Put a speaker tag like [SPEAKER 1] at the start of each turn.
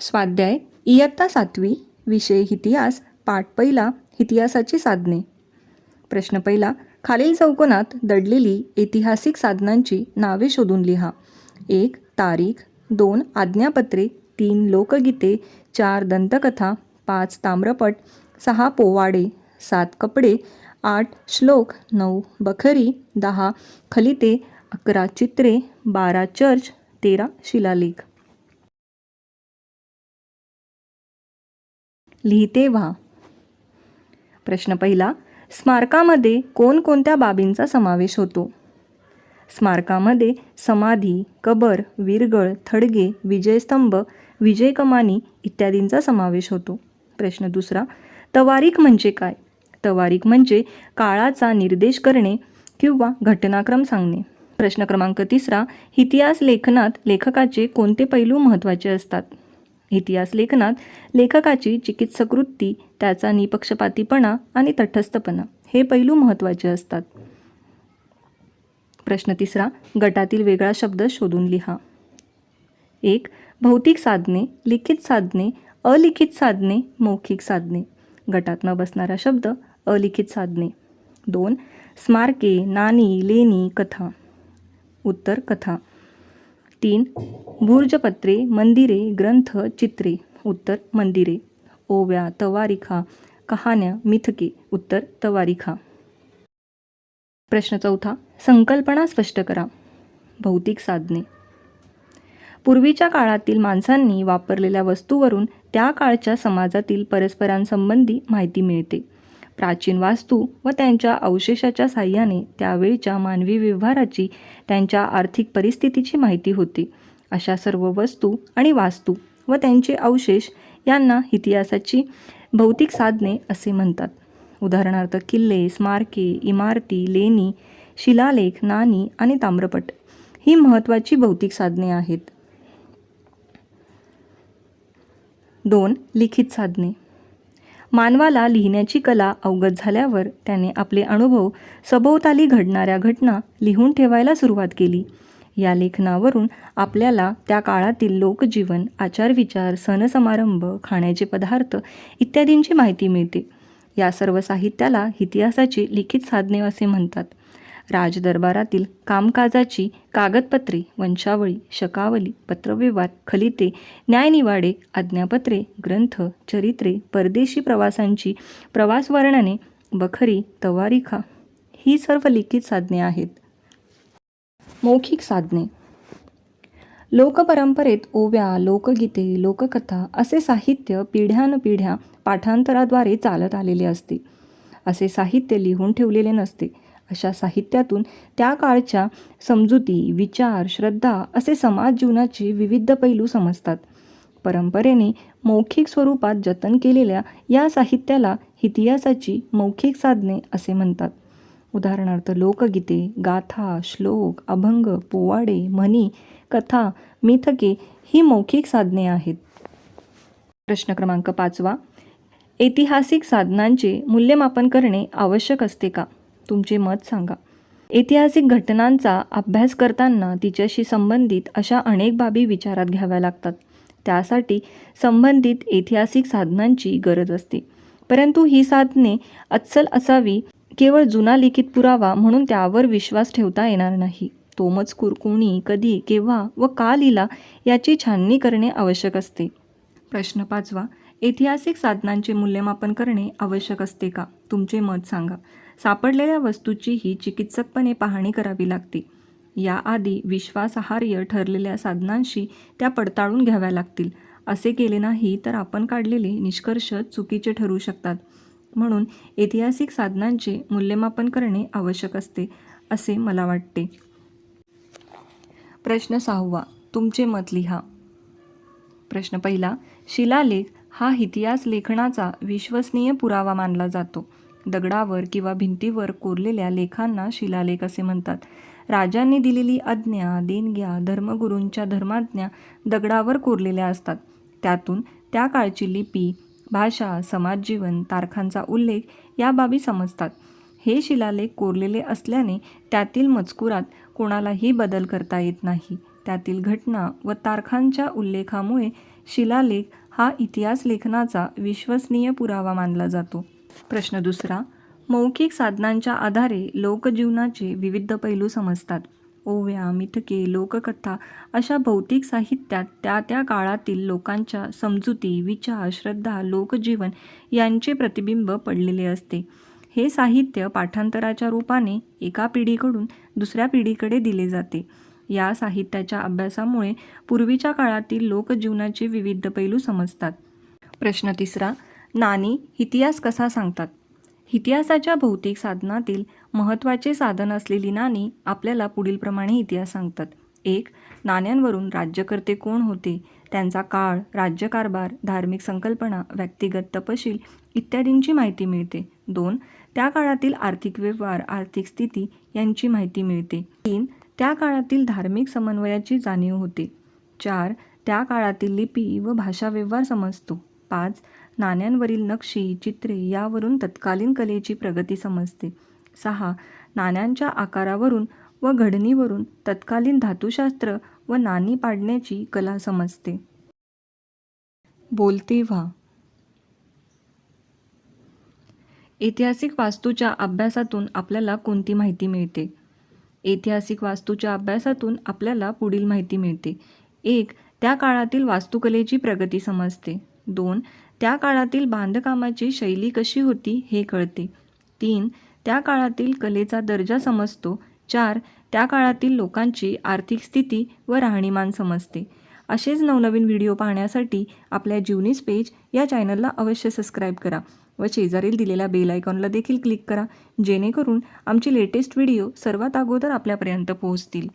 [SPEAKER 1] स्वाध्याय इयत्ता सातवी विषय इतिहास पाठ पहिला इतिहासाची साधने. प्रश्न पहिला खालील चौकोनात दडलेली ऐतिहासिक साधनांची नावे शोधून लिहा. एक तारीख. दोन आज्ञापत्रे. तीन लोकगीते. चार दंतकथा. पाच ताम्रपट. सहा पोवाडे. सात कपडे. आठ श्लोक. नऊ बखरी. दहा खलिते. अकरा चित्रे. बारा चर्च. तेरा शिलालेख. लिहिते व्हा. प्रश्न पहिला स्मारकामध्ये कोणकोणत्या बाबींचा समावेश होतो? स्मारकामध्ये समाधी कबर वीरगळ थडगे विजयस्तंभ विजयकमानी इत्यादींचा समावेश होतो. प्रश्न दुसरा तवारीख म्हणजे काय? तवारीख म्हणजे काळाचा निर्देश करणे किंवा घटनाक्रम सांगणे. प्रश्न क्रमांक तिसरा इतिहास लेखनात लेखकाचे कोणते पैलू महत्त्वाचे असतात? इतिहास लेखनात लेखकाची चिकित्सक वृत्ती त्याचा निपक्षपातीपणा आणि तटस्थपणा हे पैलू महत्त्वाचे असतात. प्रश्न तिसरा गटातील वेगळा शब्द शोधून लिहा. एक भौतिक साधने लिखित साधने अलिखित साधने मौखिक साधने. गटात न बसणारा शब्द अलिखित साधने. दोन स्मारके नाणी लेणी कथा. उत्तर कथा. तीन भूर्जपत्रे मंदिरे ग्रंथ चित्रे उत्तर मंदिरे. ओव्या तवारिखा कहाण्या मिथके उत्तर तवारिखा. प्रश्न चौथा संकल्पना स्पष्ट करा. भौतिक साधने. पूर्वीच्या काळातील माणसांनी वापरलेल्या वस्तूवरून त्या काळच्या समाजातील परस्परांसंबंधी माहिती मिळते. प्राचीन वास्तू व त्यांच्या अवशेषाच्या साह्याने त्यावेळच्या मानवी व्यवहाराची त्यांच्या आर्थिक परिस्थितीची माहिती होती. अशा सर्व वस्तू आणि वास्तू व त्यांचे अवशेष यांना इतिहासाची भौतिक साधने असे म्हणतात. उदाहरणार्थ किल्ले स्मारके इमारती लेणी शिलालेख नाणी आणि ताम्रपट ही महत्त्वाची भौतिक साधने आहेत. दोन लिखित साधने. मानवाला लिहिण्याची कला अवगत झाल्यावर त्याने आपले अनुभव सभोवताली घडणाऱ्या घटना लिहून ठेवायला सुरुवात केली. या लेखनावरून आपल्याला त्या काळातील लोकजीवन आचारविचार सणसमारंभ खाण्याचे पदार्थ इत्यादींची माहिती मिळते. या सर्व साहित्याला इतिहासाची लिखित साधने असे म्हणतात. राजदरबारातील कामकाजाची कागदपत्रे वंशावळी शकावली पत्रव्यवहार खलिते न्यायनिवाडे आज्ञापत्रे ग्रंथ चरित्रे परदेशी प्रवासांची प्रवास वर्णने बखरी तवारिखा ही सर्व लिखित साधने आहेत. मौखिक साधने. लोकपरंपरेत ओव्या लोकगीते लोककथा असे साहित्य पिढ्यानपिढ्या पाठांतराद्वारे चालत आलेले असते. असे साहित्य लिहून ठेवलेले नसते. अशा साहित्यातून त्या काळच्या समजुती विचार श्रद्धा असे समाज जीवनाचे विविध पैलू समजतात. परंपरेने मौखिक स्वरूपात जतन केलेल्या या साहित्याला इतिहासाची मौखिक साधने असे म्हणतात. उदाहरणार्थ लोकगीते गाथा श्लोक अभंग पोवाडे म्हणी कथा मिथके ही मौखिक साधने आहेत. प्रश्न क्रमांक पाचवा. ऐतिहासिक साधनांचे मूल्यमापन करणे आवश्यक असते का? तुमचे मत सांगा. ऐतिहासिक घटनांचा अभ्यास करताना तिच्याशी संबंधित अशा अनेक बाबी विचारात घ्याव्या लागतात. त्यासाठी संबंधित ऐतिहासिक साधनांची गरज असते. परंतु ही साधने अस्सल असावी केवळ जुना लिखित पुरावा म्हणून त्यावर विश्वास ठेवता येणार नाही. तो मजकूर कोणी कधी केव्हा व का लिहिला याची छाननी करणे आवश्यक असते. प्रश्न पाचवा ऐतिहासिक साधनांचे मूल्यमापन करणे आवश्यक असते का? तुमचे मत सांगा. सापडलेल्या वस्तूचीही चिकित्सकपणे पाहणी करावी लागते. याआधी विश्वासार्ह ठरलेल्या साधनांशी त्या पडताळून घ्याव्या लागतील. असे केले नाही तर आपण काढलेले निष्कर्ष चुकीचे ठरू शकतात. म्हणून ऐतिहासिक साधनांचे मूल्यमापन करणे आवश्यक असते असे मला वाटते. प्रश्न सहावा. तुमचे मत लिहा. प्रश्न पहिला. शिलालेख हा इतिहास लेखनाचा विश्वसनीय पुरावा मानला जातो. दगडावर किंवा भिंतीवर कोरलेल्या लेखांना शिलालेख असे म्हणतात. राजांनी दिलेली आज्ञा देणग्या धर्मगुरूंच्या धर्माज्ञा दगडावर कोरलेल्या असतात. त्यातून त्या काळची लिपी भाषा समाजजीवन तारखांचा उल्लेख या बाबी समजतात. हे शिलालेख कोरलेले असल्याने त्यातील मजकुरात कोणालाही बदल करता येत नाही. त्यातील घटना व तारखांच्या उल्लेखामुळे शिलालेख हा इतिहास लेखनाचा विश्वसनीय पुरावा मानला जातो. प्रश्न दुसरा मौखिक साधनांच्या आधारे लोकजीवनाचे विविध पैलू समजतात. ओव्या मिथके लोककथा अशा भौतिक साहित्यात त्या त्या काळातील लोकांच्या समजुती विचार श्रद्धा लोकजीवन यांचे प्रतिबिंब पडलेले असते. हे साहित्य पाठांतराच्या रूपाने एका पिढीकडून दुसऱ्या पिढीकडे दिले जाते. या साहित्याच्या अभ्यासामुळे पूर्वीच्या काळातील लोकजीवनाचे विविध पैलू समजतात. प्रश्न तिसरा नाणी इतिहास कसा सांगतात? इतिहासाच्या भौतिक साधनातील महत्त्वाचे साधन असलेली नाणी आपल्याला पुढीलप्रमाणे इतिहास सांगतात. एक नाण्यांवरून राज्यकर्ते कोण होते? त्यांचा काळ राज्यकारभार धार्मिक संकल्पना व्यक्तिगत तपशील इत्यादींची माहिती मिळते. दोन त्या काळातील आर्थिक व्यवहार आर्थिक स्थिती यांची माहिती मिळते. तीन त्या काळातील धार्मिक समन्वयाची जाणीव होते. चार त्या काळातील लिपी व भाषा व्यवहार समजतो. पाच नाण्यांवरील नक्षी चित्रे यावरून तत्कालीन कलेची प्रगती समजते. सहा. नाण्यांच्या आकारावरून व घडणीवरून तत्कालीन धातुशास्त्र व नाणी पाडण्याची कला समजते. बोलते व्हा. ऐतिहासिक वास्तूच्या अभ्यासातून आपल्याला कोणती माहिती मिळते? ऐतिहासिक वास्तूच्या अभ्यासातून आपल्याला पुढील माहिती मिळते. एक. त्या काळातील वास्तुकलेची प्रगती समजते. दोन. त्या काळातील बांधकामाची शैली कशी होती हे कळते. तीन त्या काळातील कलेचा दर्जा समजतो. चार त्या काळातील लोकांची आर्थिक स्थिती व राहणीमान समजते. असेच नवनवीन व्हिडिओ पाहण्यासाठी आपल्या जीवनीस पेज या चॅनलला अवश्य सबस्क्राईब करा व शेजारील दिलेल्या बेल आयकॉनला देखील क्लिक करा जेणेकरून आमचे लेटेस्ट व्हिडिओ सर्वात अगोदर आपल्यापर्यंत पोहोचतील.